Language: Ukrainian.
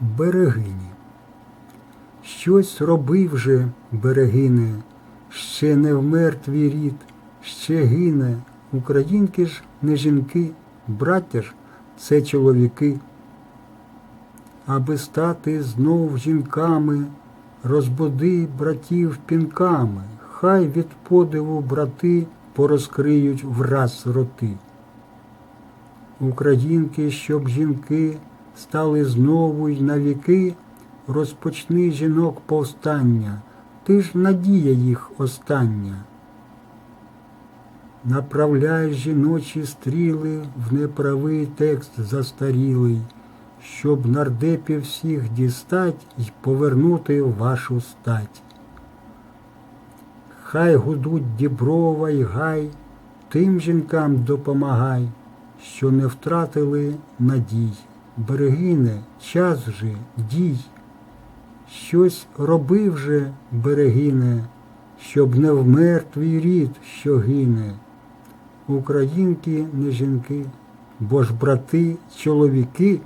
берегині. Щось робив же, берегине, ще не вмер твій рід, ще гине. Українки ж не жінки, браття ж це чоловіки. Аби стати знов жінками, розбуди братів пінками, хай від подиву брати порозкриють враз роти. Українки, щоб жінки стали знову й навіки, розпочни жінок повстання, ти ж надія їх остання. Направляй жіночі стріли в неправий текст застарілий, щоб нардепів всіх дістать й повернути вашу стать. Хай гудуть діброва й гай, тим жінкам допомагай, що не втратили надій. Берегине, час же, дій. Щось робив же, берегине, щоб не вмер твій рід, що гине. Українки не жінки, бо ж брати, чоловіки